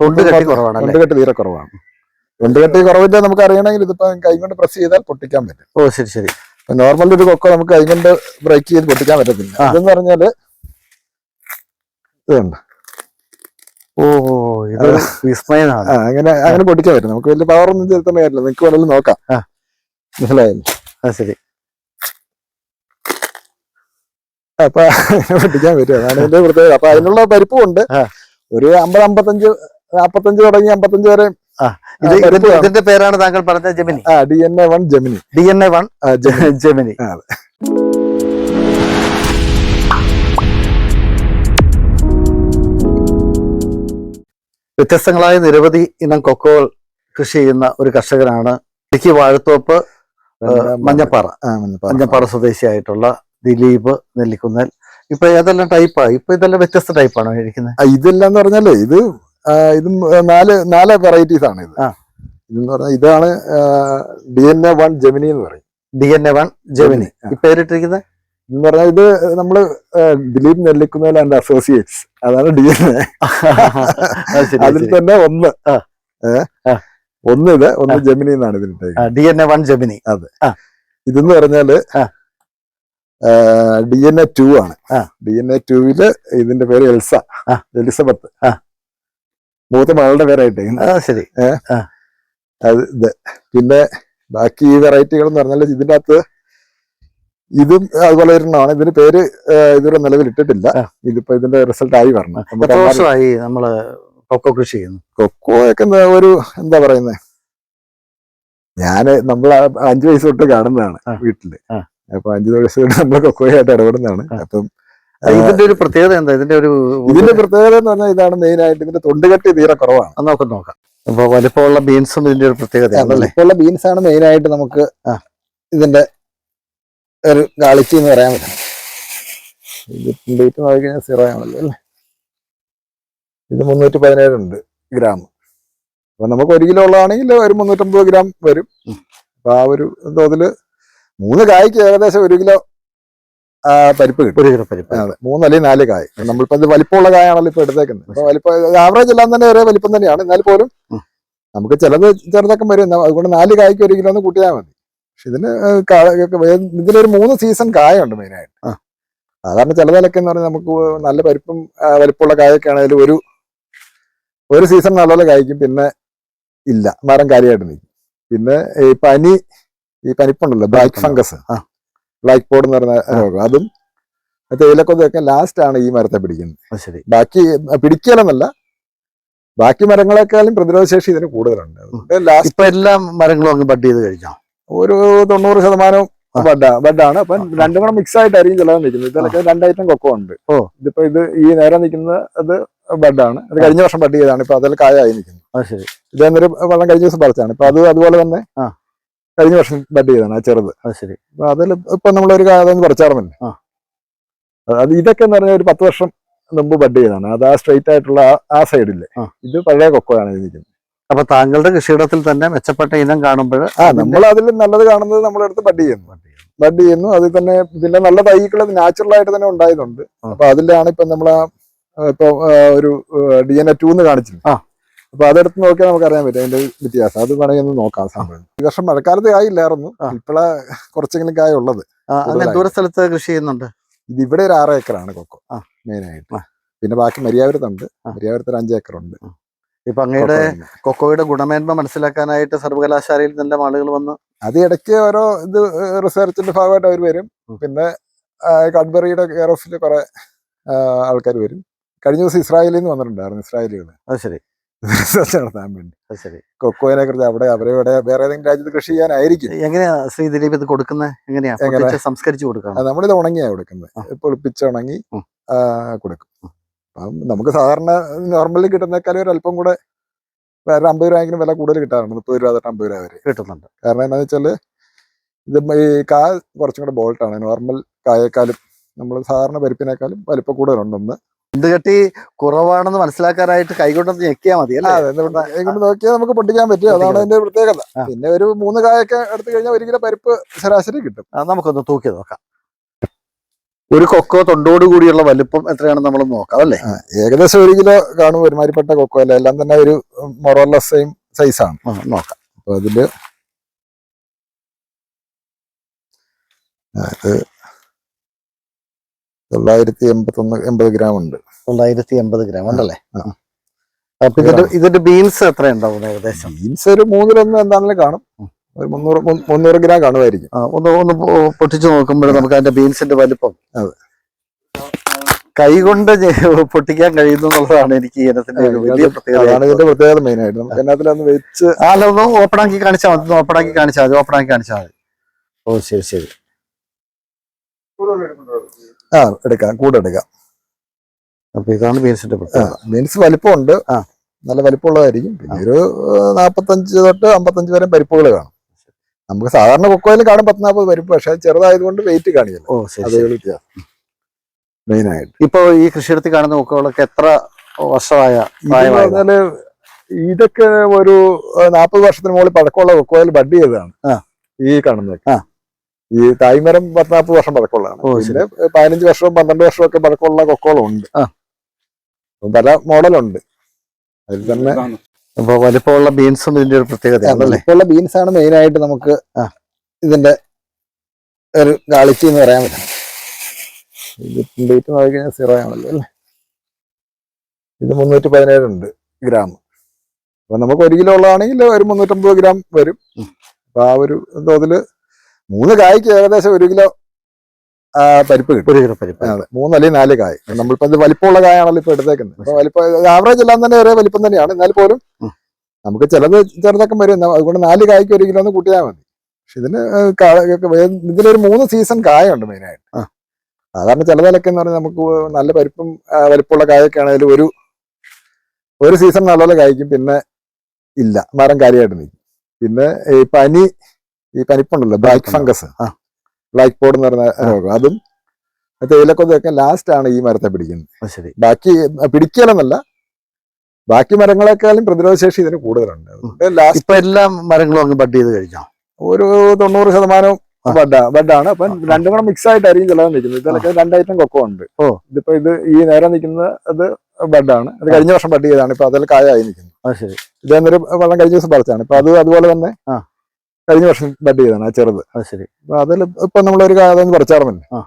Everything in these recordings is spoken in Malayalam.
കുറവാണ് തൊണ്ടുകെട്ട് തീരെ കുറവാണ്. തൊണ്ടുകെട്ട് കുറവിന്റെ നമുക്ക് അറിയണമെങ്കിൽ ഇതിപ്പോ കൈകൊണ്ട് പ്രസ് ചെയ്താൽ പൊട്ടിക്കാൻ പറ്റും. ഓ ശരി ശരി. നോർമൽ ഒരു കൊക്ക നമുക്ക് കൈകൊണ്ട് ബ്രേക്ക് ചെയ്ത് പൊട്ടിക്കാൻ പറ്റത്തില്ല. അതെന്ന് പറഞ്ഞാൽ ഇതുണ്ട് ഓ ഇത് വിസ്മയമാണ്. അങ്ങനെ അങ്ങനെ പൊട്ടിക്കാൻ പറ്റും. നമുക്ക് വലിയ പവർ ഒന്നും ചെലുത്തേണ്ട കാര്യമില്ല നിങ്ങൾക്ക് വേണമെങ്കിലും നോക്കാം. മനസ്സിലായില്ല മനസ്സിലായില്ലേ? ആ ശരി. അപ്പൊ പൊട്ടിക്കാൻ പറ്റും. അതാണ് ഇതിന്റെ പ്രത്യേകത. അപ്പൊ അതിനുള്ള പരിപ്പും ഉണ്ട്. ഒരു അമ്പത് അമ്പത്തഞ്ച് നാപ്പത്തഞ്ച് തുടങ്ങി അമ്പത്തഞ്ച് വരെ. ഇതിന്റെ പേരാണ് താങ്കൾ പറഞ്ഞ ജമിനി. ആ D N A one Gemini. D N A one Gemini. വ്യത്യസ്തങ്ങളായ നിരവധി ഇനം കൊക്കോകൾ കൃഷി ചെയ്യുന്ന ഒരു കർഷകനാണ് ഇടുക്കി വാഴത്തോപ്പ് മഞ്ഞപ്പാറ. മഞ്ഞപ്പാറ. സ്വദേശിയായിട്ടുള്ള ദിലീപ് നെല്ലിക്കുന്നൽ. ഇപ്പൊ ഏതെല്ലാം ടൈപ്പാ ഇപ്പൊ ഇതെല്ലാം വ്യത്യസ്ത ടൈപ്പാണോ ഇരിക്കുന്നത്? ഇതെല്ലാം എന്ന് പറഞ്ഞാലേ ഇത് ഇതും നാല് നാല് വെറൈറ്റീസ് ആണ് ഇത്. ഇതെന്ന് പറഞ്ഞാൽ ഇതാണ് D N A one Gemini എന്ന് പറയും. D N A one Gemini പേരിട്ടിരിക്കുന്നത്? എന്ന് പറഞ്ഞാൽ ഇത് നമ്മൾ ദിലീപ് നെല്ലിക്കുന്നേൽ ആൻഡ് അസോസിയേറ്റ്സ് അതാണ് ഡി എൻ എ അതിൽ തന്നെ ഒന്ന്. ഒന്ന് ഇത് ഒന്ന് ജെമിനി എന്നാണ് ഇതിന്റെ D N A one Gemini ഇതെന്ന് പറഞ്ഞാൽ. ഡി എൻ എ ടു ആണ്. ഡി എൻ എ ടുവിൽ ഇതിന്റെ പേര് എൽസ. എലിസബത്ത്. മൂത്ത മകളുടെ പേരായിട്ട്. ശരി. അത് ഇത്. പിന്നെ ബാക്കി ഈ വെറൈറ്റികൾ എന്ന് പറഞ്ഞാൽ ഇതിന്റെ അകത്ത് ഇതും അതുപോലെ ഒരെണ്ണമാണ്. ഇതിന് പേര് ഇതുവരെ നിലവിൽ ഇട്ടിട്ടില്ല. ആ. ഇതിപ്പോ ഇതിന്റെ റിസൾട്ട് ആയി വരണം. വർഷമായി നമ്മൾ കൊക്കോ കൃഷി ചെയ്യുന്നു. കൊക്കോ ഒക്കെ ഒരു എന്താ പറയുന്നത് ഞാൻ നമ്മൾ അഞ്ചു വയസ്സ് തൊട്ട് കാണുന്നതാണ്. വീട്ടിൽ. അപ്പൊ അഞ്ചു വയസ്സ് തൊട്ട് നമ്മൾ കൊക്കോയായിട്ട് ഇടപെടുന്നതാണ്. അപ്പം ഇതിന്റെ ഒരു പ്രത്യേകത എന്താ? ഇതിന്റെ ഒരു ഇതിന്റെ പ്രത്യേകത എന്ന് പറഞ്ഞാൽ ഇതാണ് മെയിൻ ആയിട്ട് ഇതിന്റെ തൊണ്ടുകെട്ടി തീരെ കുറവാണ്. നോക്കാം നോക്കാം. അപ്പൊ വലിപ്പമുള്ള ബീൻസും ഇതിന്റെ ഒരു പ്രത്യേകത വലിപ്പമുള്ള ബീൻസ് ആണ് മെയിൻ ആയിട്ട് നമുക്ക്. ഇതിന്റെ ഒരു ക്വാളിറ്റി എന്ന് പറയാൻ പറ്റും. ഡേറ്റ് സീറോ ആണല്ലോ അല്ലേ? ഇത് മുന്നൂറ്റി പതിനേഴ് ഉണ്ട് ഗ്രാം അപ്പൊ നമുക്ക് ഒരു കിലോ ഉള്ളതാണെങ്കിൽ ഒരു മുന്നൂറ്റമ്പത് ഗ്രാം വരും. അപ്പൊ ആ ഒരു തോതിൽ മൂന്ന് കായ്ക്ക് ഏകദേശം ഒരു കിലോ പരിപ്പ് കിട്ടും. ഒരു കിലോ പരിപ്പ്. അതെ. മൂന്ന് അല്ലെങ്കിൽ നാല് കായ്. നമ്മളിപ്പോ ഇത് വലിപ്പമുള്ള കായാണല്ലോ ഇപ്പൊ എടുത്തേക്കുന്നത്. അപ്പൊ വലിപ്പം ആവറേജ് എല്ലാം തന്നെ ഒരേ വലിപ്പം തന്നെയാണ്. എന്നാൽ പോലും നമുക്ക് ചിലത് ചെറുതൊക്കെ വരും. അതുകൊണ്ട് നാല് കായ്ക്ക് ഒരു കിലോ ഒന്ന് കൂട്ടിയാൽ മതി. പക്ഷെ ഇതിന് ഇതിലൊരു മൂന്ന് സീസൺ കായുണ്ട് മെയിനായിട്ട്. സാധാരണ ചിലതിലൊക്കെ എന്ന് പറഞ്ഞാൽ നമുക്ക് നല്ല പരിപ്പും വലിപ്പമുള്ള കായൊക്കെ ആണെങ്കിലും ഒരു ഒരു സീസൺ നല്ലപോലെ കായ്ക്കും. പിന്നെ ഇല്ല. മരം കാര്യമായിട്ട് നിൽക്കും. പിന്നെ ഈ പനി ഈ പനിപ്പുണ്ടല്ലോ ബ്ലാക്ക് ഫംഗസ് ആ. ബ്ലാക്ക് പോഡ് എന്ന് പറയുന്ന രോഗം. അതും തേയിലക്കൊതൊക്കെ ലാസ്റ്റ് ആണ് ഈ മരത്തെ പിടിക്കുന്നത്. ശരി. ബാക്കി പിടിക്കലെന്നല്ല. ബാക്കി മരങ്ങളെക്കാളും പ്രതിരോധ ശേഷി ഇതിന് കൂടുതലുണ്ട്. ഇപ്പൊ എല്ലാ മരങ്ങളും അങ്ങ് ബഡ് ചെയ്ത് കഴിക്കാം. ഒരു തൊണ്ണൂറ് ശതമാനവും ആ. ബഡാ ബഡാണ് അപ്പൊ രണ്ടും കൂടെ മിക്സ് ആയിട്ടായിരിക്കും ചിലത് നിൽക്കുന്നത് ഇതിലൊക്കെ രണ്ടായിട്ടും കൊക്കോ ഉണ്ട്. ഓ. ഇതിപ്പോ ഇത് ഈ നേരം നിൽക്കുന്ന അത് ബഡാണ് അത് കഴിഞ്ഞ വർഷം ബഡ് ചെയ്തതാണ്. ഇപ്പൊ അതിൽ കായായി നിൽക്കുന്നത് ഇത് എന്നൊരു വെള്ളം കഴിഞ്ഞ ദിവസം പറിച്ചാണ് ഇപ്പൊ അത് അതുപോലെ തന്നെ ആ. കഴിഞ്ഞ വർഷം ബഡ് ചെയ്താണ് ആ ചെറുത്. അത് ശരി. അതിൽ ഇപ്പൊ നമ്മളൊരു കാര്യം പറിച്ചാർന്നല്ലേ ആ. അത് ഇതൊക്കെ എന്ന് പറഞ്ഞാൽ ഒരു പത്ത് വർഷം മുമ്പ് ബഡ് ചെയ്താണ് അത് ആ സ്ട്രെയിറ്റ് ആയിട്ടുള്ള ആ- സൈഡില്ലേ ഇത് പഴയ കൊക്കോയാണ് ഇരിക്കുന്നത് അപ്പൊ താങ്കളുടെ കൃഷിയിടത്തിൽ തന്നെ മെച്ചപ്പെട്ട ഇനം കാണുമ്പോൾ ആ നമ്മൾ അതിൽ നല്ലത് കാണുന്നത് നമ്മളെടുത്ത് ബഡ് ചെയ്യുന്നു. ബഡ് ചെയ്യുന്നു. അതിൽ തന്നെ പിന്നെ നല്ല തൈകൾ നാച്ചുറൽ ആയിട്ട് തന്നെ ഉണ്ടായതുണ്ട്. അപ്പൊ അതിലാണ് ഇപ്പൊ നമ്മളാ ഇപ്പൊ ഒരു ഡി എൻ എ ടൂന്ന് കാണിച്ചിരുന്നത് ആ. അപ്പൊ അതെടുത്ത് നോക്കിയാൽ നമുക്ക് അറിയാൻ പറ്റും അതിന്റെ വ്യത്യാസം. അത് വേണമെങ്കിൽ ഒന്ന് നോക്കാം സംഭവം ഈ വർഷം മഴക്കാലത്ത് കായില്ലായിരുന്നു ആ. ഇപ്പോഴാ കുറച്ചെങ്കിലും കായ ഉള്ളത് അങ്ങനെ ദൂര സ്ഥലത്ത് കൃഷി ചെയ്യുന്നുണ്ട്? ഇത് ഇവിടെ ഒരു ആറ് ഏക്കറാണ് കൊക്കോ ആ. മെയിൻ ആയിട്ട് പിന്നെ ബാക്കി മര്യാവരത്തുണ്ട്. ആ. മര്യാദത്തിൽ ഒരു അഞ്ച് ഏക്കറുണ്ട്. ഇപ്പൊ അങ്ങയുടെ കൊക്കോയുടെ ഗുണമേന്മ മനസ്സിലാക്കാനായിട്ട് സർവകലാശാലയിൽ നിന്ന് ആളുകൾ വന്ന്? അത് ഇടയ്ക്ക് ഓരോ ഇത് റിസർച്ചിന്റെ ഭാഗമായിട്ട് അവർ വരും. പിന്നെ കഡ്ബറിയുടെ കെയർ ഓഫിൽ കുറെ ആൾക്കാർ വരും. കഴിഞ്ഞ ദിവസം ഇസ്രായേലിൽ നിന്ന് വന്നിട്ടുണ്ടായിരുന്നു ഇസ്രായേലികൾ അത് ശരി. റിസർച്ച് നടത്താൻ വേണ്ടി. ശരി. കൊക്കോനെ കുറിച്ച് അവിടെ അവരെ ഇവിടെ വേറെ ഏതെങ്കിലും രാജ്യത്ത് കൃഷി ചെയ്യാനായിരിക്കും. എങ്ങനെയാ ശ്രീ ദിലീപ് ഇത് കൊടുക്കുന്നത് എങ്ങനെയാ? സംസ്കരിച്ചു കൊടുക്കണം? നമ്മളിത് ഉണങ്ങിയാണ് കൊടുക്കുന്നത്. പൊളിപ്പിച്ച് ഉണങ്ങി കൊടുക്കും. അപ്പം നമുക്ക് സാധാരണ നോർമലി കിട്ടുന്നേക്കാളും ഒരു അല്പം കൂടെ വേറെ അമ്പത് രൂപയെങ്കിലും വില കൂടുതൽ കിട്ടാറുണ്ട്. മുപ്പത് രൂപ തൊട്ട് അമ്പത് രൂപ വരെ. കിട്ടുന്നുണ്ട്. കാരണം എന്താണെന്ന് വെച്ചാൽ ഇത് ഈ കാ കുറച്ചും കൂടെ ബോൾട്ടാണ്. നോർമൽ കായേക്കാളും നമ്മൾ സാധാരണ പരിപ്പിനേക്കാളും വലിപ്പം കൂടുതലുണ്ടെന്ന് കെട്ടി കുറവാണെന്ന് മനസ്സിലാക്കാനായിട്ട് കൈകൊണ്ടൊന്ന് ഞെക്കിയാൽ മതി അല്ലേ? ഇങ്ങോട്ട് നോക്കിയാൽ നമുക്ക് പൊട്ടിക്കാൻ പറ്റും. അതാണ് അതിന്റെ പ്രത്യേകത. പിന്നെ ഒരു മൂന്ന് കായൊക്കെ എടുത്തു കഴിഞ്ഞാൽ ഒരു കിലോ പരിപ്പ് ശരാശരി കിട്ടും. നമുക്കൊന്ന് തൂക്കി നോക്കാം. ഒരു കൊക്കോ തൊണ്ടോട് കൂടിയുള്ള വലിപ്പം എത്രയാണെന്ന് നമ്മൾ നോക്കാം അല്ലേ? ഏകദേശം ഒരു കിലോ കാണും ഒരുമാതിരിപ്പെട്ട കൊക്കോ അല്ല? എല്ലാം തന്നെ ഒരു മൊറോല സെയിം സൈസാണ്. നോക്കാം. അപ്പൊ അതിൽ തൊള്ളായിരത്തി എൺപത്തി ഒന്ന് എൺപത് ഗ്രാം ഉണ്ട്. തൊള്ളായിരത്തി എൺപത് ഗ്രാം ഉണ്ടല്ലേ? അപ്പൊ ഇതിന്റെ ഇതിന്റെ ബീൻസ് എത്ര ഉണ്ടാവും ഏകദേശം? ബീൻസ് ഒരു മൂന്നിലൊന്ന് എന്താണെങ്കിലും കാണും. ഒരു മുന്നൂറ് ഗ്രാം കാണുമായിരിക്കും. ഒന്ന് ഒന്ന് പൊട്ടിച്ചു നോക്കുമ്പോൾ നമുക്ക് അതിന്റെ ബീൻസിന്റെ വലിപ്പം. അതെ. കൈ കൊണ്ട് പൊട്ടിക്കാൻ കഴിയുന്നു എന്നുള്ളതാണ് എനിക്ക് ഇനത്തിന്റെ ഒരു വലിയ പ്രത്യേകത. ഇതിന്റെ പ്രത്യേകത മെയിൻ ആയിട്ട്. നമുക്ക് അതിനകത്തിലൊന്ന് വെച്ച് അതൊന്ന് ഓപ്പൺ ആക്കി കാണിച്ചാൽ മതി. ഓപ്പൺ ആക്കി കാണിച്ചാൽ മതി. ഓപ്പൺ ആക്കി കാണിച്ചാൽ മതി. ഓ ശരി ശരി. ആ എടുക്കാം. കൂടെ എടുക്കാം. അപ്പൊ ഇതാണ് ബീൻസിന്റെ ബീൻസ് വലിപ്പമുണ്ട്. നല്ല വലിപ്പമുള്ളതായിരിക്കും. പിന്നെ ഒരു നാപ്പത്തഞ്ച് തൊട്ട് അമ്പത്തഞ്ച് വരെ പരിപ്പുകൾ കാണും. നമുക്ക് സാധാരണ കൊക്കോയിൽ കാണും പത്ത് നാൽപ്പത് പരിപ്പ് പക്ഷെ ചെറുതായതുകൊണ്ട് വെയിറ്റ് കാണില്ല. ഓ ശരി അതേ ശരി. മെയിൻ ആയിട്ട്. ഇപ്പൊ ഈ കൃഷിയിടത്തിൽ കാണുന്ന കൊക്കകളൊക്കെ എത്ര വർഷമായ പറഞ്ഞാൽ ഇതൊക്കെ ഒരു നാൽപ്പത് വർഷത്തിന് മുകളിൽ പഴക്കമുള്ള കൊക്കോയിൽ ബഡ് ചെയ്തതാണ്. ആ. ഈ കാണുന്നത്. ഈ തായ്മരം പത്ത് നാൽപ്പത് വർഷം പഴക്കമുള്ളതാണ് പതിനഞ്ച് വർഷവും പന്ത്രണ്ട് വർഷവും ഒക്കെ പഴക്കമുള്ള കൊക്കോളുണ്ട് ആ. പല മോഡലുണ്ട്. അതിൽ തന്നെ അപ്പൊ വലിപ്പമുള്ള ബീൻസും ഇതിന്റെ ഒരു പ്രത്യേകതയാണ് വലിപ്പമുള്ള ബീൻസ് ആണ് മെയിൻ ആയിട്ട് നമുക്ക് ഇതിന്റെ ഒരു ക്വാളിറ്റി എന്ന് പറയാൻ പറ്റും. ഡേറ്റ് നോക്കിക്കഴിഞ്ഞാൽ സീറോ ആണല്ലോ അല്ലേ? ഇത് മുന്നൂറ്റി പതിനേഴ് ഉണ്ട് ഗ്രാം. അപ്പൊ നമുക്ക് ഒരു കിലോ ഉള്ളതാണെങ്കിൽ ഒരു മുന്നൂറ്റമ്പത് ഗ്രാം വരും. അപ്പൊ ആ ഒരു തോതിൽ മൂന്ന് കായ്ക്ക് ഏകദേശം ഒരു കിലോ പരിപ്പ് കിട്ടും. ഒരു കിലോ പരിപ്പ്. അതെ. മൂന്ന് അല്ലെങ്കിൽ നാല് കായ്. നമ്മളിപ്പോ ഇത് വലിപ്പമുള്ള കായാണല്ലോ ഇപ്പൊ എടുത്തേക്കുന്നത്. വലിപ്പം ആവറേജ് എല്ലാം തന്നെ ഒരേ വലിപ്പം തന്നെയാണ്. എന്നാൽ പോലും. നമുക്ക് ചിലത് ചെറുതൊക്കെ വരും. അതുകൊണ്ട് നാല് കായ്ക്ക് ഒരു കിലോ ഒന്ന് കൂട്ടിയാൽ മതി. പക്ഷെ ഇതിന് ഇതിലൊരു മൂന്ന് സീസൺ കായുണ്ട് മെയിനായിട്ട് സാധാരണ ചിലതിലൊക്കെ എന്ന് പറഞ്ഞാൽ നമുക്ക് നല്ല പരിപ്പും വലിപ്പമുള്ള കായൊക്കെ ആണെങ്കിലും ഒരു ഒരു സീസൺ നല്ലപോലെ കായ്ക്കും. പിന്നെ ഇല്ല. മരം കാര്യമായിട്ട് നിൽക്കും. പിന്നെ ഈ പനി ഈ പനിപ്പുണ്ടല്ലോ ബ്ലാക്ക് ഫംഗസ്. ആ. ബ്ലാക്ക് പോഡ് എന്ന് പറയുന്ന രോഗം. അതും തേയിലക്കൊതൊക്കെ ലാസ്റ്റ് ആണ് ഈ മരത്തെ പിടിക്കുന്നത്. ശരി. ബാക്കി പിടിക്കലെന്നല്ല ബാക്കി മരങ്ങളെക്കാളും പ്രതിരോധ ശേഷി ഇതിന് കൂടുതലുണ്ട്. ഇപ്പൊ എല്ലാ മരങ്ങളും അങ്ങ് ബഡ് ചെയ്ത് കഴിഞ്ഞോ ഒരു തൊണ്ണൂറ് ശതമാനവും ആ. ബഡാ ബഡാണ്. അപ്പം. രണ്ടും കൂടെ മിക്സ് ആയിട്ടായിരിക്കും ചിലത് നിൽക്കുന്നത് ഇതിലൊക്കെ രണ്ട് ഐറ്റം കൊക്കോ ഉണ്ട്. ഓ. ഇതിപ്പോ ഇത് ഈ നേരം നിൽക്കുന്ന അത് ബഡാണ്. അത് കഴിഞ്ഞ വർഷം ബഡ് ചെയ്താണ് ഇപ്പൊ അതിൽ കായായി നിൽക്കുന്നത് ശരി. ഇത് എന്നൊരു വെള്ളം കഴിഞ്ഞ ദിവസം പറിച്ചാണ് ഇപ്പൊ അത് അതുപോലെ തന്നെ ആ. കഴിഞ്ഞ വർഷം ബഡ് ചെയ്താണ് ആ ചെറുത്. അത് ശരി. അതിൽ ഇപ്പൊ നമ്മളൊരു പറിച്ചാറുമല്ലേ ആ.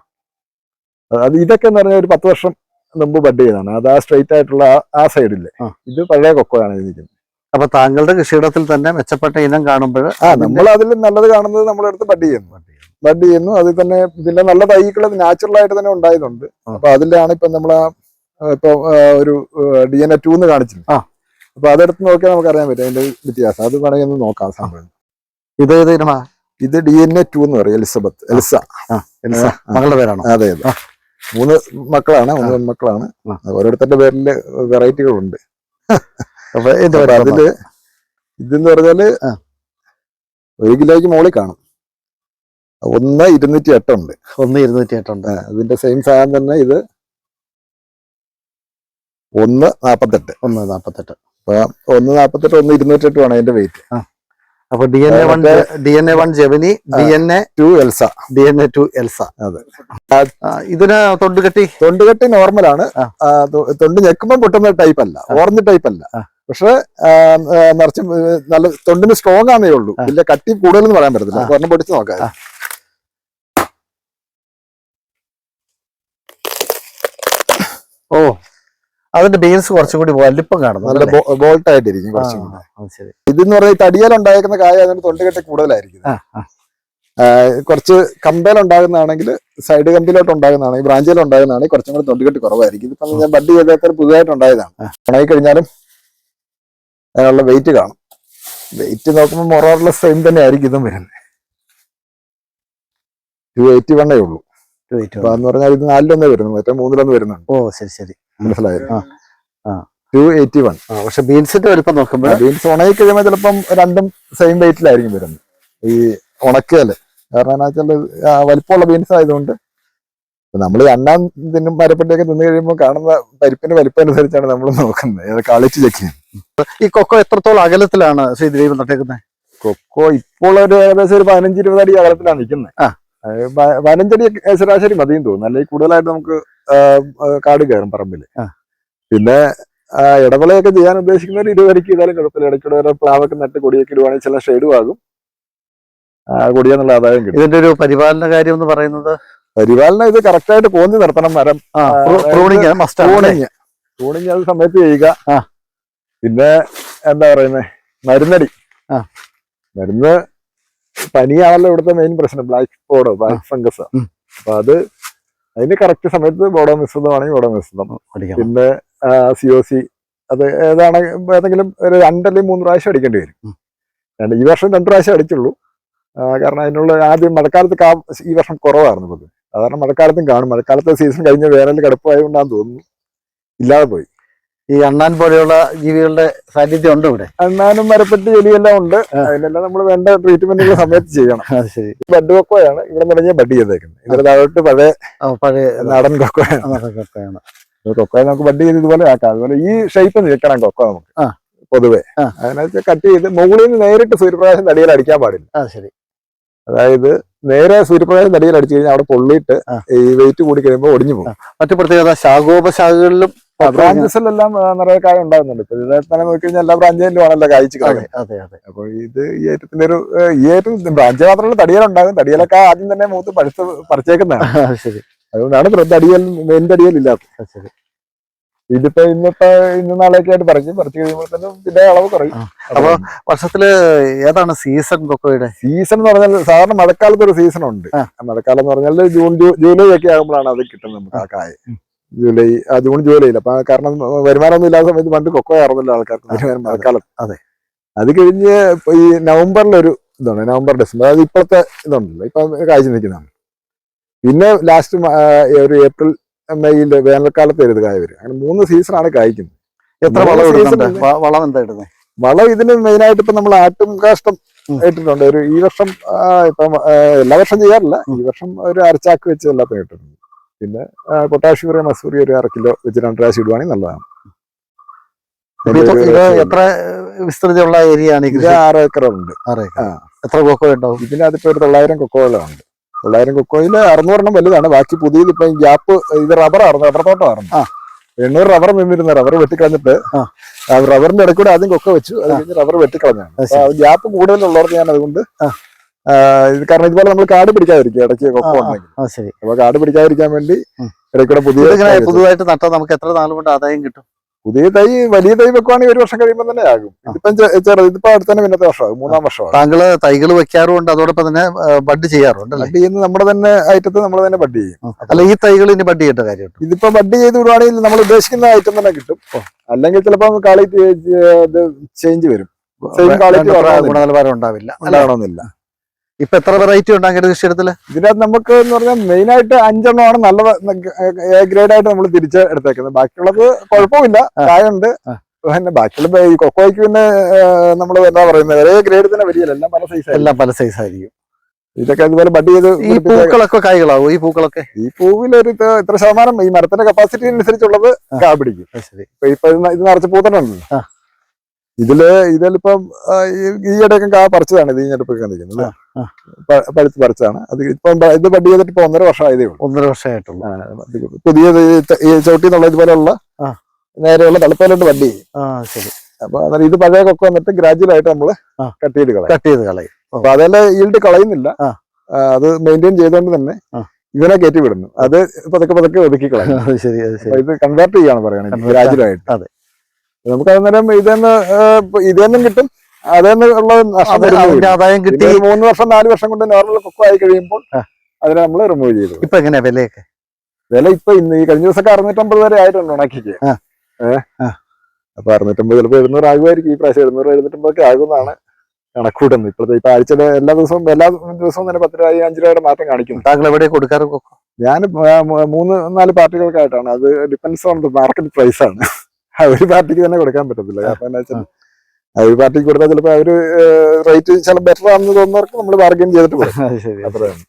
അത് ഇതൊക്കെ എന്ന് പറഞ്ഞാൽ ഒരു പത്ത് വർഷം മുമ്പ് ബഡ് ചെയ്താണ് അത് ആ സ്ട്രെയിറ്റ് ആയിട്ടുള്ള ആ- സൈഡിൽ സൈഡില്ലേ ഇത് പഴയ കൊക്കോയാണ് ഇരിക്കുന്നത് അപ്പൊ താങ്കളുടെ കൃഷിയിടത്തിൽ തന്നെ മെച്ചപ്പെട്ട ഇനം കാണുമ്പോൾ ആ നമ്മൾ അതിൽ നല്ലത് കാണുന്നത് നമ്മളെടുത്ത് ബഡ് ചെയ്യുന്നു. ബഡ് ചെയ്യുന്നു. അതിൽ തന്നെ പിന്നെ നല്ല തൈകൾ നാച്ചുറൽ ആയിട്ട് തന്നെ ഉണ്ടായതുണ്ട്. അപ്പൊ അതിലാണ് ഇപ്പൊ നമ്മൾ ഇപ്പൊ ഒരു ഡി എൻ എ ടൂന്ന് ആ. അപ്പൊ അതെടുത്ത് നോക്കിയാൽ നമുക്ക് അറിയാൻ പറ്റും അതിന്റെ വ്യത്യാസം. അത് വേണമെങ്കിൽ ഒന്ന് നോക്കാം സംഭവം ഇത് ഏത് ഇനമാ ഇത് ഡി എൻ എ ടു എന്ന് പറയും എലിസബത്ത് എലിസ. എൽസ. ആ. മകളുടെ പേരാണ്? അതെ അതെ. മൂന്ന് മക്കളാണ് മൂന്ന് പെൺമക്കളാണ്. ആ. ഓരോരുത്തരുടെ പേരിൽ വെറൈറ്റികളുണ്ട്. അപ്പൊ ഇതിന്റെ അപ്പൊ അതിൽ ഇതെന്ന് പറഞ്ഞാൽ ഒരു കിലോയ്ക്ക് മുകളിൽ കാണും. ഒന്ന് ഇരുന്നൂറ്റി എട്ടുണ്ട് ഒന്ന് ഇരുന്നൂറ്റി എട്ടുണ്ട് അതിന്റെ സെയിം സാധനം തന്നെ ഇത് ഒന്ന് നാപ്പത്തെട്ട്. ഒന്ന് നാപ്പത്തെട്ട്. ഒന്ന് നാപ്പത്തെട്ട് ഒന്ന് ഇരുന്നൂറ്റി എട്ടുമാണ് അതിന്റെ വെയിറ്റ് അപ്പൊ D N A one D N A one Gemini D N A two Elsa D N A two Elsa അതെ. ഇതിന് തൊണ്ടുകെട്ടി? തൊണ്ടുകെട്ടി നോർമലാണ് തൊണ്ട് ഞെക്കുമ്പോൾ പൊട്ടുന്ന ടൈപ്പ് അല്ല. ഓറഞ്ച് ടൈപ്പ് അല്ല. പക്ഷെ നിറച്ച് നല്ല തൊണ്ടിന് സ്ട്രോങ് ആണേ ഉള്ളൂ. ഇല്ല കട്ടി കൂടുതലെന്ന് പറയാൻ പറ്റത്തില്ല. ഒരെണ്ണം പൊടിച്ച് നോക്കാം. ഓ. അതിന്റെ ബീൻസ് കുറച്ചും കൂടി വലിപ്പം കാണുന്നു നല്ല? ബോൾട്ട് ആയിട്ടിരിക്കും കുറച്ചും ഇതെന്ന് പറഞ്ഞാൽ തടിയാൽ ഉണ്ടായിരിക്കുന്ന കായ അതിന്റെ തൊണ്ടുകെട്ടി കൂടുതലായിരിക്കും. കുറച്ച് കമ്പയിൽ ഉണ്ടാകുന്നതാണെങ്കിൽ സൈഡ് കമ്പിലോട്ട് ഉണ്ടാകുന്നതാണെങ്കിൽ ബ്രാഞ്ചിൽ ഉണ്ടാകുന്നതാണെങ്കിൽ കുറച്ചും കൂടി തൊണ്ടുകെട്ടി കുറവായിരിക്കും. ഇതിപ്പം ഞാൻ ബഡ് ചെയ്തേക്കാൻ പുതുതായിട്ട് ഉണ്ടായതാണ്. ഉണങ്ങി കഴിഞ്ഞാലും അതിനുള്ള വെയിറ്റ് കാണും. വെയിറ്റ് നോക്കുമ്പോൾ മൊറോറിലെ സെയിം തന്നെ ആയിരിക്കും ഇതും വരുന്നത്. ടു എയ്റ്റി വണ്ണേ ഉള്ളൂ. Wait, അപ്പൊ എന്ന് പറഞ്ഞാൽ ഇത് നാലിലൊന്നേ വരുന്നു മറ്റേ മൂന്നിലൊന്ന് വരുന്നുണ്ട്. ഓ ശരി ശരി. മനസ്സിലായത് ആ, ആ. ടു എയ്റ്റി വൺ പക്ഷെ ബീൻസിന്റെ വലിപ്പം നോക്കുമ്പോൾ ബീൻസ് ഉണക്കി കഴിയുമ്പോൾ ചിലപ്പം രണ്ടും സെയിം വെയിറ്റിലായിരിക്കും വരുന്നത്. ഈ ഉണക്കിയാൽ. കാരണം എന്നാ വെച്ചാൽ വലിപ്പമുള്ള ബീൻസ് ആയതുകൊണ്ട് നമ്മൾ അണ്ണാൻ തിന്നും മരപ്പെട്ടിയൊക്കെ തിന്നു കഴിയുമ്പോൾ കാണുന്ന പരിപ്പിന്റെ വലിപ്പം അനുസരിച്ചാണ് നമ്മൾ നോക്കുന്നത്. കളിച്ച് ചെക്ക് ചെയ്യുന്നത് ഈ കൊക്കോ എത്രത്തോളം അകലത്തിലാണ് ശ്രീദേവി ദൈവം നട്ടേക്കുന്നത് കൊക്കോ ഇപ്പോൾ ഒരു ഏകദേശം ഒരു പതിനഞ്ച് ഇരുപത് അടി അകലത്തിലാണ് നിൽക്കുന്നത്. പതിനഞ്ചടി ശരാശരി മതിയും തോന്നുന്നു. അല്ലെങ്കിൽ കൂടുതലായിട്ട് നമുക്ക് കാട് കയറും പറമ്പിൽ പിന്നെ ഇടവിളയൊക്കെ ചെയ്യാൻ ഉദ്ദേശിക്കുന്നവർ ഇരുവരയ്ക്ക് ഇതായാലും കുഴപ്പമില്ല. ഇടയ്ക്കൂടെ വരെ പ്ലാവൊക്കെ നട്ട് കൊടിയൊക്കെ ഇടുവാണെങ്കിൽ ചില ഷെയ്ഡും ആകും കൊടിയെന്നുള്ള ആദായം കിട്ടും. ഇതിന്റെ ഒരു പരിപാലന കാര്യം എന്ന് പറയുന്നത്? പരിപാലനം ഇത് കറക്റ്റായിട്ട് പോന്തി നിർത്തണം. മരം പ്രൂണിങ് ടൂണിങ് അത് സമയത്ത് ചെയ്യുക. പിന്നെ എന്താ പറയുന്നേ? മരുന്നടി. മരുന്ന് പനിയാണല്ലോ ഇവിടുത്തെ മെയിൻ പ്രശ്നം. ബ്ലാക്ക് സ്പോഡോ ബ്ലാക്ക് ഫംഗസ്. അപ്പൊ അത് അതിന് കറക്റ്റ് സമയത്ത് ബോഡോ മിശ്രിതമാണെങ്കിൽ ബോഡോ മിശ്രിതം പിന്നെ സി ഒ സി അത് ഏതാണ് ഏതെങ്കിലും ഒരു രണ്ടല്ലെങ്കിൽ മൂന്ന് പ്രാവശ്യം അടിക്കേണ്ടി വരും. രണ്ട് ഈ വർഷം രണ്ട് പ്രാവശ്യം അടിച്ചുള്ളൂ. കാരണം അതിനുള്ള ആദ്യം മഴക്കാലത്ത് കാ ഈ വർഷം കുറവായിരുന്നു പൊതുവെ. സാധാരണ മഴക്കാലത്തും കാണും. മഴക്കാലത്തെ സീസൺ കഴിഞ്ഞ് വേനൽ കിടപ്പായതുകൊണ്ടാന്ന് തോന്നുന്നു. ഇല്ലാതെ പോയി. ഈ അണ്ണാൻ പോലെയുള്ള ജീവികളുടെ സാന്നിധ്യം ഉണ്ട് ഇവിടെ. അണ്ണാനും മരപ്പെട്ടി എലിയെല്ലാം ഉണ്ട്. അതിനെല്ലാം നമ്മൾ വേണ്ട ട്രീറ്റ്മെന്റുകൾ സമയത്ത് ചെയ്യണം. അത് ശരി. ബഡ് കൊക്കോയാണ്. ഇവിടെ തുടങ്ങിയ ബഡ് ചെയ്തേക്കുന്നത്. ഇവിടെ താഴോട്ട് പഴയ പഴയ നാടൻ കൊക്കോയാണ്. കൊക്കോയാണ്. കൊക്കോയെ നമുക്ക് ബഡ് ചെയ്ത് ഇതുപോലെ ആക്കാം. അതുപോലെ ഈ ഷേപ്പ് നിൽക്കണം കൊക്കോ നമുക്ക്. പൊതുവെ. അതിനകത്ത് കട്ട് ചെയ്ത് മുകളിൽ നിന്ന് നേരിട്ട് സൂര്യപ്രകാശം തടിയിൽ അടിക്കാൻ പാടില്ല. ആ ശരി. അതായത് നേരെ സൂര്യപ്രകാശം തടിയിൽ അടിച്ചു കഴിഞ്ഞാൽ അവിടെ പൊള്ളിയിട്ട് ഈ വെയിറ്റ് കൂടി കഴിയുമ്പോൾ ഒടിഞ്ഞു പോകും. മറ്റു പ്രത്യേകത ശാഖോപശാഖകളിലും ബ്രാഞ്ചസിലെല്ലാം നിറയെ കായ ഉണ്ടാകുന്നുണ്ട്. ഇപ്പൊ ഇത് തന്നെ നോക്കി കഴിഞ്ഞാൽ എല്ലാ ബ്രാഞ്ചിലും ആണല്ലോ കായ്ച്ചു അതെ അതെ അതെ. അപ്പൊ ഇത് ഈ ഏറ്റത്തിന്റെ ഒരു ഈ ഏറ്റം ബ്രാഞ്ച് മാത്രമല്ല തടിയലുണ്ടാകും തടിയലൊക്കെ ആദ്യം തന്നെ മൂത്ത് പഠിച്ച് പറിച്ചേക്കുന്നതാണ്. ശരി. അതുകൊണ്ടാണ് തടിയൽ മെയിൻ അത് ശരി. ഇതിപ്പോ ഇന്നിപ്പോ ഇന്ന് നാളെയൊക്കെ ആയിട്ട് പറിക്കും പറിച്ചു കഴിയുമ്പോൾ തന്നെ ഇതിന്റെ അളവ് കുറയും. അപ്പൊ വർഷത്തിൽ ഏതാണ് സീസൺ കൊക്കോയുടെ? സീസൺ എന്ന് പറഞ്ഞാൽ സാധാരണ മഴക്കാലത്ത് ഒരു സീസൺ ഉണ്ട് മഴക്കാലം എന്ന് പറഞ്ഞാൽ ജൂൺ ജൂലൈ ഒക്കെ ആകുമ്പോഴാണ് അത് കിട്ടുന്നത് നമുക്ക് ആ. കായ. ജൂലൈ ആ ജൂൺ ജൂലൈയിൽ അപ്പൊ കാരണം വരുമാനമൊന്നും ഇല്ലാത്ത സമയത്ത് പണ്ട് കൊക്കോ ആയിരുന്നല്ലോ ആൾക്കാർക്ക് മഴക്കാലം. അതെ. അത് കഴിഞ്ഞ് ഇപ്പൊ ഈ നവംബറിലൊരു ഇതാണ് നവംബർ ഡിസംബർ അതായത് ഇപ്പോഴത്തെ ഇതുണ്ടല്ലോ. ഇപ്പൊ കാഴ്ച നിൽക്കുന്നതാണ്. പിന്നെ ലാസ്റ്റ് ഒരു ഏപ്രിൽ മെയ്യിൽ വേനൽക്കാലത്ത് ഒരു കായ വരും അങ്ങനെ മൂന്ന് സീസണാണ് കായ്ക്കുന്നത്. എത്ര വളം ഇടുന്നുണ്ട്? വളം എന്താ ഇടുന്നത് വളം ഇതിന് മെയിനായിട്ട് ഇപ്പൊ നമ്മൾ ആട്ടും കാഷ്ടം. ഇട്ടിട്ടുണ്ട്. ഒരു ഈ വർഷം ഇപ്പം എല്ലാ വർഷം ചെയ്യാറില്ല. ഈ വർഷം ഒരു അരച്ചാക്ക് വെച്ച് എല്ലാത്തിനും ഇട്ടിട്ടുണ്ട്. പിന്നെ പൊട്ടാഷ്യം യൂറിയ മസൂറി ഒരു അര കിലോ വെച്ച് രണ്ടരാശി ഇടുവാണെങ്കിൽ നല്ലതാണ്. ഇത് എത്ര വിസ്തൃതിയുള്ള ഏരിയ ആണ് ഇത് ആറ് ഏക്കറുണ്ട്. എത്ര കൊക്കോ ഉണ്ടാവും ഇതിനകത്തിപ്പോ ഒരു തൊള്ളായിരം കൊക്കോകളുണ്ട്. തൊള്ളായിരം കൊക്കോയിൽ അറുന്നൂറെണ്ണം വലുതാണ്. ബാക്കി പുതിയത് ഇപ്പൊ ഗ്യാപ്പ് ഇത് റബ്ബറായിരുന്നു റബ്ബർ തോട്ടമായിരുന്നു. എണ്ണൂറ് റബ്ബർ നിന്നിരുന്ന. റബ്ബർ വെട്ടിക്കളഞ്ഞിട്ട് റബ്ബറിന്റെ ഇടയ്ക്കൂടെ ആദ്യം കൊക്ക വെച്ചു. അത് കഴിഞ്ഞ് റബ്ബർ വെട്ടിക്കളഞ്ഞാണ് ഗ്യാപ്പ് കൂടുതലുള്ളവർക്ക് ഞാൻ അതുകൊണ്ട് കാരണം ഇതുപോലെ നമ്മൾ കാട് പിടിക്കാതിരിക്കും ഇടയ്ക്ക് കൊക്ക ഉണ്ടെങ്കിൽ അപ്പൊ കാട് പിടിക്കാതിരിക്കാൻ വേണ്ടി. ഇടയ്ക്കൂടെ പുതിയ പുതുതായിട്ട് നട്ടാൽ നമുക്ക് എത്ര നാൾ കൊണ്ട് ആദായം കിട്ടും? പുതിയ തൈ വലിയ തൈ വെക്കുവാണെങ്കിൽ ഒരു വർഷം കഴിയുമ്പോൾ തന്നെ ആകും. ഇതിപ്പം ചെറുത് ഇതിപ്പോ അടുത്തന്നെ പിന്നത്തെ വർഷമാകും മൂന്നാം വർഷമാണ്. താങ്കൾ തൈകൾ വെക്കാറുണ്ട് അതോടൊപ്പം തന്നെ ബഡ് ചെയ്യാറുണ്ട് ബഡ് ചെയ്യുന്നത് നമ്മുടെ തന്നെ ഐറ്റത്ത് നമ്മൾ തന്നെ ബഡ് ചെയ്യും. അല്ല ഈ തൈകൾ ഇനി ബഡ് ചെയ്യേണ്ട കാര്യം ഇതിപ്പോ ബഡ് ചെയ്ത് വിടുവാണെങ്കിൽ നമ്മൾ ഉദ്ദേശിക്കുന്ന ഐറ്റം തന്നെ കിട്ടും. അല്ലെങ്കിൽ ചിലപ്പോ ക്വാളിറ്റി ചേഞ്ച് വരും. Same quality. ഗുണനിലവാരം ഉണ്ടാവില്ല. അല്ലേ ഉണ്ടാവണമെന്നില്ല. ഇപ്പൊ എത്ര വെറൈറ്റി ഉണ്ട് അങ്ങനെ കൃഷിയിടത്തിൽ? ഇതിനകത്ത് നമുക്ക് എന്ന് പറഞ്ഞാൽ മെയിൻ ആയിട്ട് അഞ്ചെണ്ണമാണ് നല്ലത് എ ഗ്രേഡ് ആയിട്ട് നമ്മൾ തിരിച്ച് എടുത്തേക്കുന്നത്. ബാക്കിയുള്ളത് കുഴപ്പമില്ല. കായുണ്ട്. പിന്നെ ബാക്കിയുള്ള ഈ കൊക്കോയ്ക്ക് പിന്നെ നമ്മൾ എന്താ പറയുന്നത്? ഒരേ ഗ്രേഡ് തന്നെ വരികയില്ല എല്ലാം പല സൈസ് എല്ലാം പല സൈസ് ആയിരിക്കും. ഇതൊക്കെ ഇതുപോലെ ബഡ് ചെയ്ത് ഈ പൂക്കളൊക്കെ കായ്കളാവും? ഈ പൂക്കളൊക്കെ? ഈ പൂവിൽ ഒരു ഇത്ര ശതമാനം ഈ മരത്തിന്റെ കപ്പാസിറ്റി അനുസരിച്ചുള്ളത്. കാ പിടിക്കും. ഇപ്പൊ ഇത് നിറച്ച് പൂത്തനുണ്ടല്ലോ ആ. ഇതിൽ ഇതിലിപ്പം ഈ- ഇടയ്ക്കും കാ പറിച്ചതാണ് ഇത് ഈ ഞെടുപ്പൊക്കെ നിൽക്കുന്നത് പഴുത്ത് പറിച്ചതാണ്. അത് ഇപ്പം ഇത് ബഡ് ചെയ്തിട്ട് ഇപ്പൊ ഒന്നര വർഷം ആയതേ ഉള്ളൂ. ഒന്നര വർഷമായിട്ടുള്ളൂ. പുതിയ ഈ ചവിട്ടി എന്നുള്ള ഇതുപോലെയുള്ള. നേരെയുള്ള തളിപ്പയിലോട്ട് ബഡ് ചെയ്യും ആ ശരി. അപ്പൊ അന്നേരം ഇത് പഴയ കൊക്കെ വന്നിട്ട് ഗ്രാജുവൽ ആയിട്ട് നമ്മൾ. കട്ട് ചെയ്ത് കളയും. കട്ട് ചെയ്ത് കളയും. അപ്പൊ അതെല്ലാം ഈൽഡ് കളയുന്നില്ല. അത് മെയിന്റെയിൻ ചെയ്തുകൊണ്ട് തന്നെ. ഇവനെ കയറ്റി വിടുന്നു. അത് പതുക്കെ പതുക്കെ ഒതുക്കി കളയും. ഇത് കൺവേർട്ട് ചെയ്യാണ് Convert ഗ്രാജുവൽ ആയിട്ട് അതെ. നമുക്ക് അന്നേരം ഇതെന്ന് ഇതെന്നും കിട്ടും അതേന്ന് ഉള്ള നഷ്ടം അത് തന്നെ ഉള്ള. ആദായം കിട്ടി. മൂന്ന് വർഷം നാല് വർഷം കൊണ്ട് നോർമൽ കൊക്കോ ആയി കഴിയുമ്പോൾ അതിനെ നമ്മൾ റിമൂവ് ചെയ്തു. ഇപ്പൊ എങ്ങനെയാ വിലയൊക്കെ? വില ഇപ്പൊ ഇന്ന് ഈ കഴിഞ്ഞ ദിവസമൊക്കെ അറുന്നൂറ്റമ്പത് വരെ ആയിട്ടുണ്ട് ഉണക്കിക്ക്. ഏഹ്. അപ്പൊ അറുന്നൂറ്റമ്പത് ചിലപ്പോൾ എഴുന്നൂറ് ആകുമായിരിക്കും ഈ പ്രാവശ്യം. എഴുന്നൂറ് എഴുന്നൂറ്റമ്പതൊക്കെ ആകുന്നതാണ് കണക്കൂട്ടുന്നത്. ഇപ്പോഴത്തെ ഇപ്പൊ ആഴ്ചയിലെ എല്ലാ ദിവസവും എല്ലാ ദിവസവും തന്നെ പത്ത് രൂപ അഞ്ച് രൂപയുടെ മാറ്റം കാണിക്കുന്നു. താങ്കൾ എവിടെ കൊടുക്കാറ് ഞാൻ മൂന്ന് നാല് പാർട്ടികൾക്കായിട്ടാണ്. അത് depends on the market price ആണ്. ഒരു പാർട്ടിക്ക് തന്നെ കൊടുക്കാൻ പറ്റത്തില്ല. കാരണം എന്താ വെച്ചാൽ ഒരു പാർട്ടിക്ക് കൊടുത്താൽ ചിലപ്പോൾ അവർ റേറ്റ് ചില ബെറ്റർ ആണെന്ന് തോന്നുന്നവർക്ക് നമ്മൾ ബാർഗെയിൻ ചെയ്തിട്ട് പോകും അത്രയാണ്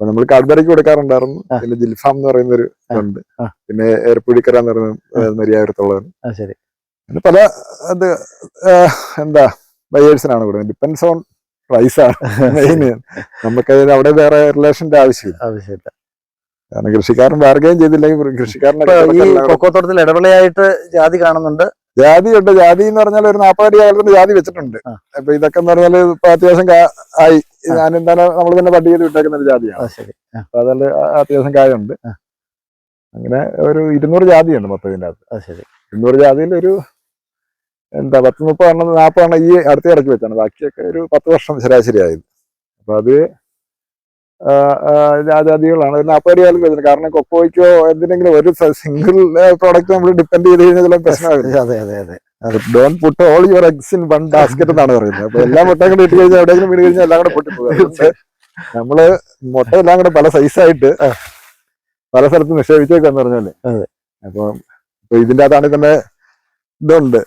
അപ്പൊ നമ്മൾ കാഡ്ബറിക്ക് കൊടുക്കാറുണ്ടായിരുന്നു. പിന്നെ ജിൽഫാം എന്ന് പറയുന്ന ഒരു ഉണ്ട്. പിന്നെ ഏർപ്പുഴിക്കര എന്ന് പറയുന്ന ശരി. പിന്നെ പല അത് എന്താ ബയേഴ്സിനാണ് കൊടുക്കുന്നത്. ഡിപ്പെൻസ് ഓൺ പ്രൈസാണ് മെയിൻ നമുക്കതിന് അവിടെ വേറെ റിലേഷന്റെ ആവശ്യമില്ല. ആവശ്യമില്ല. കാരണം കൃഷിക്കാരൻ ബാർഗെയിൻ ചെയ്തില്ലെങ്കിൽ കൃഷിക്കാരനെ ഇപ്പൊ ഈ കണക്കല്ല. കൊക്കോത്തോട്ടത്തിൽ ഇടവേളയായിട്ട് ജാതി കാണുന്നുണ്ട്. ജാതി ഉണ്ട്. ജാതി എന്ന് പറഞ്ഞാൽ ഒരു നാൽപ്പത് അടി അകലത്തിന് ജാതി വെച്ചിട്ടുണ്ട്. അപ്പൊ ഇതൊക്കെ എന്ന് പറഞ്ഞാൽ ഇപ്പൊ അത്യാവശ്യം ആയി. ഞാൻ എന്താണ് നമ്മൾ തന്നെ പട്ടി ചെയ്ത് വിട്ടേക്കുന്ന ഒരു ജാതിയാണ്. അപ്പൊ അതിൽ അത്യാവശ്യം കായുണ്ട്. അങ്ങനെ ഒരു ഇരുന്നൂറ് ജാതിയുണ്ട് മൊത്തം ഇതിന്റെ അകത്ത്. ഇരുന്നൂറ് ജാതിയിൽ ഒരു എന്താ പത്ത് മുപ്പത് എണ്ണം നാൽപ്പത് എണ്ണം ഈ അടുത്ത ഇടയ്ക്ക് വെച്ചാണ്. ബാക്കിയൊക്കെ ഒരു പത്ത് വർഷം ശരാശരി ആയത് അപ്പൊ അത് ജാതികളാണ് പിന്നെ നാൽപ്പത് വരുന്നത് കാലം വെച്ചത് കാരണം കൊക്കോയ്ക്കോ എന്തിനെങ്കിലും ഒരു സിംഗിൾ പ്രോഡക്റ്റ് നമ്മൾ ഡിപ്പെൻഡ് ചെയ്ത് കഴിഞ്ഞാൽ പ്രശ്നമാകും. അതെ അതെ അതെ don't put all your eggs in one basket എന്നാണ് പറയുന്നത്. അപ്പൊ എല്ലാ മുട്ടയും കൂടെ ഇട്ട് കഴിഞ്ഞാൽ എവിടെയെങ്കിലും വീട് കഴിഞ്ഞാൽ എല്ലാം കൂടെ പൊട്ടിപ്പോകും പോകും. നമ്മൾ മുട്ട എല്ലാം കൂടെ പല സൈസായിട്ട് പല സ്ഥലത്ത് നിക്ഷേപിച്ചേക്കാന്ന് പറഞ്ഞാൽ. അപ്പൊ ഇപ്പൊ ഇതിന്റെ അകത്താണെങ്കിൽ തന്നെ ഇതുണ്ട്.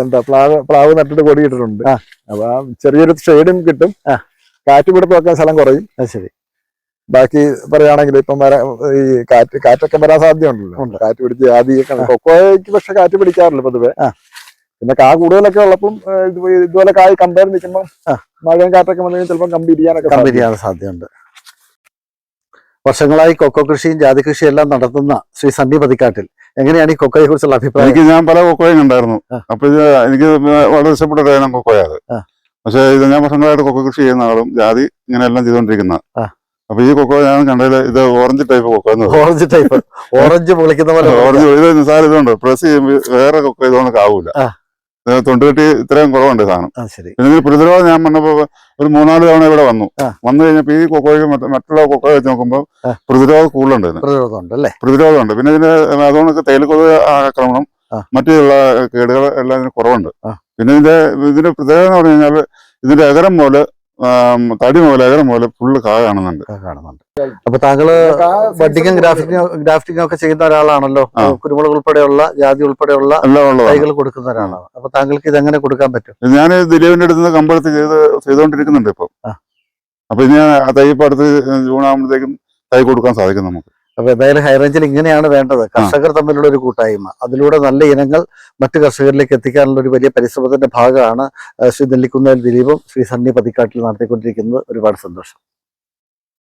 എന്താ പ്ലാവ് പ്ലാവ് നട്ടിട്ട് കൊടിയിട്ടിട്ടുണ്ട്. അപ്പൊ ആ ചെറിയൊരു ഷെയ്ഡും കിട്ടും. കാറ്റ് പിടുത്തം വെക്കാൻ സ്ഥലം കുറയും. ശരി. ബാക്കി പറയുകയാണെങ്കിൽ ഇപ്പം വരാ ഈ കാറ്റ് കാറ്റൊക്കെ വരാൻ സാധ്യതയുണ്ടല്ലോ. കാറ്റ് പിടിച്ച് ആദ്യം കൊക്കോയ്ക്ക് പക്ഷെ കാറ്റ് പിടിക്കാറില്ല പൊതുവെ. പിന്നെ കാ കൂടുതലൊക്കെ ഉള്ളപ്പം ഇതുപോലെ കായ് കമ്പയർ നിൽക്കുമ്പോൾ. മഴയും കാറ്റൊക്കെ വന്നു ചിലപ്പോൾ കമ്പി ഇരിക്കാനൊക്കെ കമ്പി കമ്പനിയാണ് സാധ്യതയുണ്ട്. വർഷങ്ങളായി കൊക്കോ കൃഷിയും ജാതി കൃഷിയും എല്ലാം നടത്തുന്ന ശ്രീ സണ്ണി പതിക്കാട്ടിൽ. എങ്ങനെയാണ് ഈ കൊക്കോയെ കുറിച്ചുള്ള അഭിപ്രായം? എനിക്ക് ഞാൻ പല കൊക്കോയും ഉണ്ടായിരുന്നു അപ്പൊ എനിക്ക് വളരെ ഇഷ്ടപ്പെട്ട ഒരു പക്ഷെ ഇത് ഞാൻ വർഷങ്ങളായിട്ട് കൊക്കോ കൃഷി ചെയ്യുന്ന ആളും ജാതി ഇങ്ങനെയെല്ലാം ചെയ്തുകൊണ്ടിരിക്കുന്ന ആ. അപ്പൊ ഈ കൊക്കോ ഞാൻ കണ്ടതിൽ ഇത് ഓറഞ്ച് ടൈപ്പ് കൊക്കോ എന്ന്. ഓറഞ്ച് ടൈപ്പ് ഓറഞ്ച് പൊളിക്കുന്ന പോലെ ഓറഞ്ച് ഇത് നിസാര ഇതുണ്ട്. പ്രസ് ചെയ്യുമ്പോൾ വേറെ കൊക്കോ ഇതുകൊണ്ട് ആവൂല. തൊണ്ടുകെട്ടി ഇത്രയും കുറവുണ്ട് സാധനം. പിന്നെ ഇതിന് പ്രതിരോധം ഞാൻ പറഞ്ഞപ്പോ ഒരു മൂന്നാൽ തവണ ഇവിടെ വന്നു. വന്നു കഴിഞ്ഞപ്പോ ഈ കൊക്കോയ്ക്ക് മറ്റ് മറ്റുള്ള കൊക്കോ വെച്ച് നോക്കുമ്പോൾ ആ. പ്രതിരോധം കൂടുതലുണ്ട് ഇതിന്. പ്രതിരോധമുണ്ട് അല്ലേ? പ്രതിരോധമുണ്ട് പിന്നെ ഇതിന് അതുകൊണ്ട് തേയിലക്കൊതുക് ആക്രമണം മറ്റുള്ള കേടുകൾ എല്ലാം ഇതിന് കുറവുണ്ട്. പിന്നെ ഇതിന്റെ ഇതിന്റെ പ്രത്യേകത എന്ന് പറഞ്ഞു കഴിഞ്ഞാൽ ഇതിന്റെ അകരം പോലെ തടി മുതൽ അകരം പോലെ ഫുള്ള് കാ കാണുന്നുണ്ട്. അപ്പൊ താങ്കൾ ബഡിങ്ങും ഗ്രാഫിക്കും ഗ്രാഫിക്കും ഗ്രാഫ്റ്റിംഗും ഒക്കെ ചെയ്യുന്ന ഒരാളാണല്ലോ. കുരുമുളക് ഉൾപ്പെടെയുള്ള ജാതി ഉൾപ്പെടെയുള്ള തൈകൾ കൊടുക്കുന്ന ഒരാളാണ്. അപ്പൊ താങ്കൾക്ക് ഇത് എങ്ങനെ കൊടുക്കാൻ പറ്റും? ഞാൻ ദിലീപിന്റെ അടുത്ത് കമ്പളത്ത് ചെയ്ത് ചെയ്തുകൊണ്ടിരിക്കുന്നുണ്ട് ഇപ്പൊ. അപ്പൊ ഇനി ആ തൈ ഇപ്പൊ അടുത്ത് ജൂൺ ആകുമ്പോഴത്തേക്കും തൈ കൊടുക്കാൻ സാധിക്കും നമുക്ക്. അപ്പൊ എന്തായാലും ഹൈറേഞ്ചിൽ ഇങ്ങനെയാണ് വേണ്ടത്. കർഷകർ തമ്മിലുള്ള ഒരു കൂട്ടായ്മ. അതിലൂടെ നല്ല ഇനങ്ങൾ മറ്റു കർഷകരിലേക്ക് എത്തിക്കാനുള്ള ഒരു വലിയ പരിശ്രമത്തിന്റെ ഭാഗമാണ് ശ്രീ നെല്ലിക്കുന്നേൽ ദിലീപും ശ്രീ സണ്ണി പതിക്കാട്ടിൽ നടത്തിക്കൊണ്ടിരിക്കുന്നത്. ഒരുപാട് സന്തോഷം.